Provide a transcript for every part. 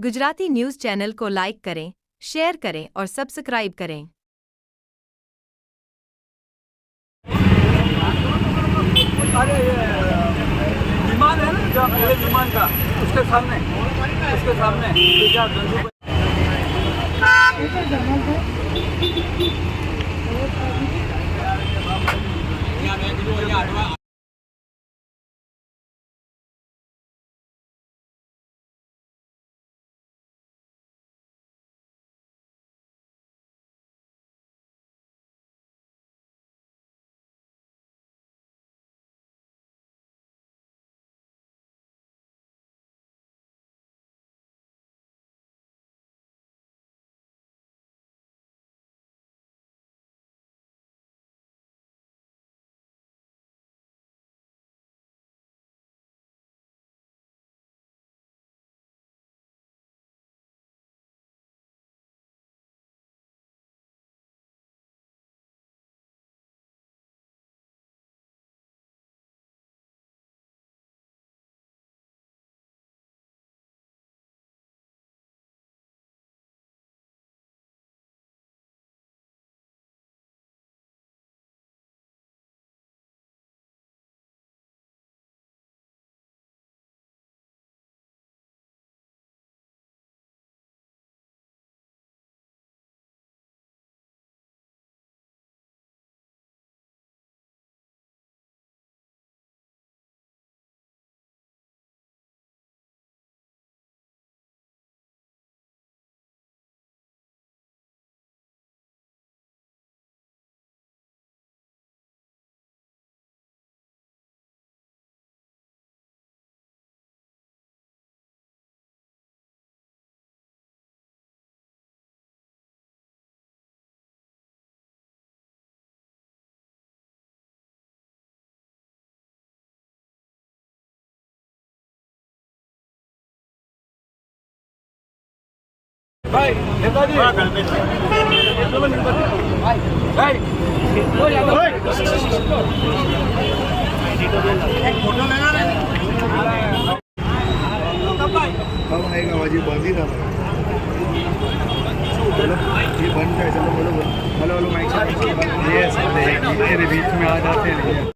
Gujarati news channel को like करें share करें और सब्सक्राइब करें। अरे विमान है ना जो पहले विमान का उसके सामने उसके सामने ठीक ही था चलो ये बंद है चलो बोलो बोलो हेलो हेलो माइक ये मेरे बीच में आ जाते हैं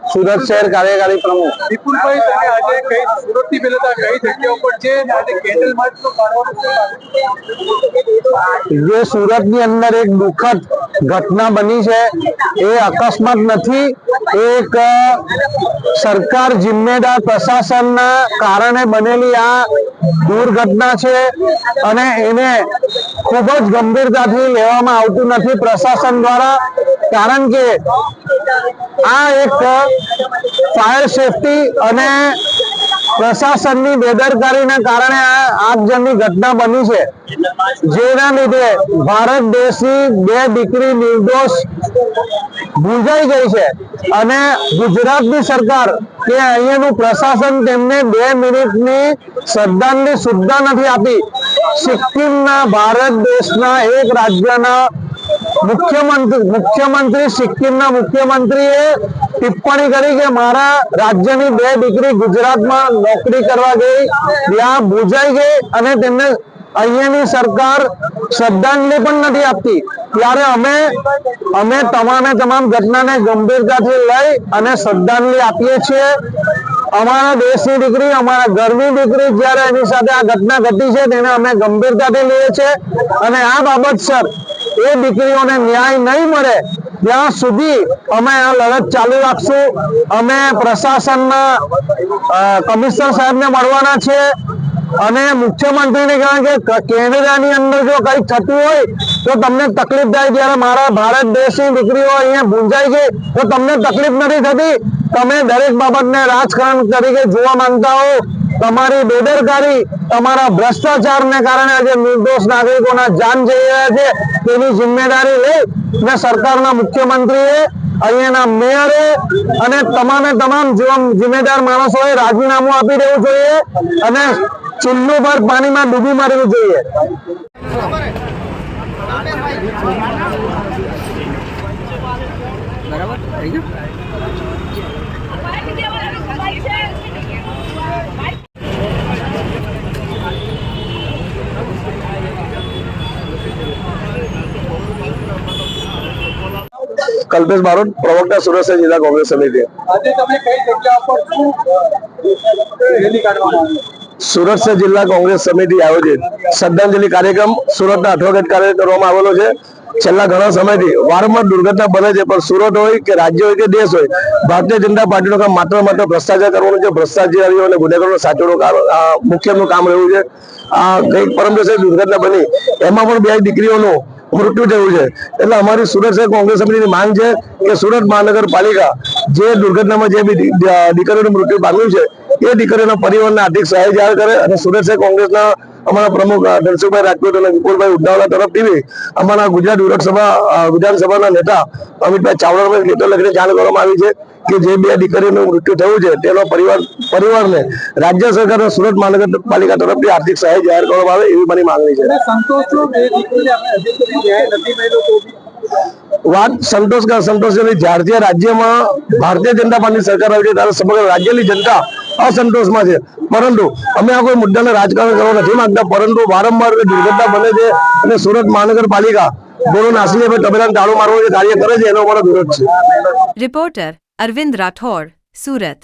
સુરત શહેર કાર્યકારી પ્રમુખ. વિપુલભાઈ તમે આજે કઈ સુરતથી પહેલા કઈ જગ્યા ઉપર છે? આજે કેન્ડલ માર્ચનું જે સુરતની અંદર એક દુઃખદ ઘટના બની છે એ અકસ્માત નથી એક સરકાર જિમ્મેદાર પ્રશાસનના કારણે બનેલી આ દુર્ઘટના છે. અને એને ખૂબ જ ગંભીરતાથી લેવામાં આવતું નથી પ્રશાસન દ્વારા, કારણ કે આ એક ફાયર સેફટી અને પ્રશાસનની બેદરકારીના કારણે આ આગજનની ઘટના બની છે. જેના લીધે ભારત દેશની બે દીકરી નિર્દોષ ભૂંજાઈ ગઈ છે અને ગુજરાતની સરકાર કે અહીંયાનું પ્રશાસન તેમને બે મિનિટની શ્રદ્ધાંજલિ સુદ્ધા નથી આપી. સિક્કિમના ભારત દેશના એક રાજ્યના મુખ્યમંત્રી મુખ્યમંત્રી, સિક્કિમના મુખ્યમંત્રીએ ટિપ્પણી કરી કે મારા રાજ્યની બે દીકરી ગુજરાતમાં નોકરી કરવા ગઈ, ત્યાં ભૂજાઈ ગઈ અને તેમને અહીંયાની સરકાર શ્રદ્ધાંજલિ પણ નથી આપતી. ત્યારે અમે અમે તમામે તમામ ઘટનાને ગંભીરતાથી લઈ અને શ્રદ્ધાંજલિ આપીએ છીએ. અમારા દેશની દીકરી, અમારા ઘરની દીકરી જ્યારે એની સાથે આ ઘટના ઘટી છે, તેને અમે ગંભીરતાથી લઈએ છીએ. અને આ બાબત, સર, એ દીકરીઓને ન્યાય નહીં મળે, ત્યાં સુધી અમે આ લડત ચાલુ રાખશું. અમે પ્રશાસનના કમિશનર સાહેબને મળવાના છે. અને મુખ્યમંત્રીને કારણ કે કેનેડાની અંદર જો કંઈક થતું હોય, તો તમને તકલીફ થાય. ત્યારે મારા ભારત દેશની દીકરીઓ અહીંયા ભૂંજાઈ ગઈ તો તમને તકલીફ નથી થતી. તમે દરેક બાબતને રાજકારણ તરીકે જોવા માંગતા હો, તમારી બેદરકારી, તમારા ભ્રષ્ટાચારને કારણે આજે નિર્દોષ નાગરિકોના જાન જઈ રહ્યા છે, તેની જિમ્મેદારી લઈ ને સરકારના મુખ્યમંત્રીએ, અહીંયાના મેયરે અને તમામે તમામ જિમ્મેદાર માણસોએ રાજીનામું આપી દેવું જોઈએ અને ચૂલ્લું પર પાણીમાં ડૂબી મારવું જોઈએ. કલ્પેશ બારોટ પ્રવક્તા સુરત જિલ્લા કોંગ્રેસ સમિતિ. શહેર જિલ્લા કોંગ્રેસ સમિતિ આયોજિત શ્રદ્ધાંજલિ કાર્યક્રમ સુરતના અઠવાગત કાર્ય કરવામાં આવેલો છે. છેલ્લા ઘણા સમયથી વારંવાર દુર્ઘટના બને છે પણ સુરત હોય કે રાજ્ય હોય કે દેશ હોય ભારતીય જનતા પાર્ટીનું કામ માત્ર માત્ર ભ્રષ્ટાચાર કરવાનું છે. ભ્રષ્ટાચારીઓ અને ગુનેગારો સાચવવાનું કામ મુખ્યનું કામ રહ્યું છે. આ કંઈક પરમ દિવસે દુર્ઘટના બની. એમાં પણ બે દીકરીઓનું મૃત્યુ થયું છે. એટલે અમારી સુરત શહેર કોંગ્રેસ સમિતિની માંગ છે કે સુરત મહાનગરપાલિકા જે દુર્ઘટનામાં જે બી દીકરીઓનું મૃત્યુ પામ્યું છે, એ દીકરીઓના પરિવારને આર્થિક સહાય જાહેર કરે અને સુરત શહેર કોંગ્રેસના અમારા પ્રમુખ ધનસુખભાઈ રાજપૂત અને વિપુલભાઈ ઉદ્દાવલા તરફથી અમારા ગુજરાત વિધાનસભા વિધાનસભાના નેતા અમિતભાઈ ચાવડાને લેટર લખીને જાણ કરવામાં આવી છે કે જે બે દીકરીઓનું મૃત્યુ થયું છે, તેનો પરિવાર, પરિવારને રાજ્ય સરકાર સુરત મહાનગરપાલિકા તરફથી આર્થિક સહાય જાહેર કરવામાં આવે એવી મારી માંગણી છે. વાત સંતોષ સંતોષની જ્યારથી આ રાજ્યમાં ભારતીય જનતા પાર્ટી સરકાર આવી છે, ત્યારે સમગ્ર રાજ્યની જનતા અસંતોષમાં છે. પરંતુ અમે આ કોઈ મુદ્દાને રાજકારણ કરવા નથી માંગતા, પરંતુ વારંવાર દુર્ઘટના બને છે અને સુરત મહાનગરપાલિકા બોલો નાસી હવે તબેલાને તાળું જે કાર્ય કરે છે, એનો અમારો વિરોધ છે. રિપોર્ટર અરવિંદ રાઠોડ, સુરત.